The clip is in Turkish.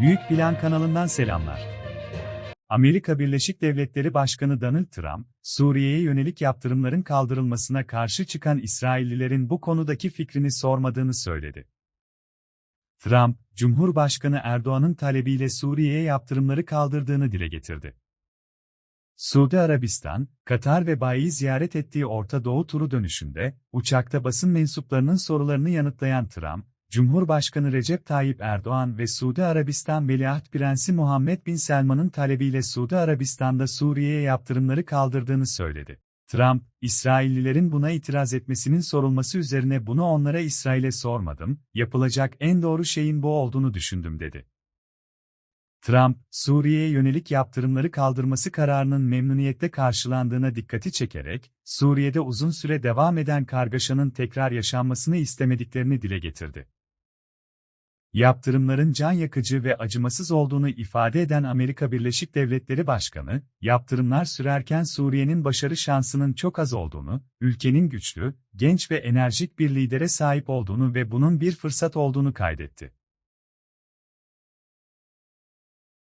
Büyük Plan kanalından selamlar. Amerika Birleşik Devletleri Başkanı Donald Trump, Suriye'ye yönelik yaptırımların kaldırılmasına karşı çıkan İsraillilerin bu konudaki fikrini sormadığını söyledi. Trump, Cumhurbaşkanı Erdoğan'ın talebiyle Suriye'ye yaptırımları kaldırdığını dile getirdi. Suudi Arabistan, Katar ve Bayi'yi ziyaret ettiği Orta Doğu turu dönüşünde, uçakta basın mensuplarının sorularını yanıtlayan Trump, Cumhurbaşkanı Recep Tayyip Erdoğan ve Suudi Arabistan Veliaht Prensi Muhammed Bin Selman'ın talebiyle Suudi Arabistan'da Suriye'ye yaptırımları kaldırdığını söyledi. Trump, İsraillilerin buna itiraz etmesinin sorulması üzerine bunu onlara İsrail'e sormadım, yapılacak en doğru şeyin bu olduğunu düşündüm dedi. Trump, Suriye'ye yönelik yaptırımları kaldırması kararının memnuniyetle karşılandığına dikkati çekerek, Suriye'de uzun süre devam eden kargaşanın tekrar yaşanmasını istemediklerini dile getirdi. Yaptırımların can yakıcı ve acımasız olduğunu ifade eden Amerika Birleşik Devletleri Başkanı, yaptırımlar sürerken Suriye'nin başarı şansının çok az olduğunu, ülkenin güçlü, genç ve enerjik bir lidere sahip olduğunu ve bunun bir fırsat olduğunu kaydetti.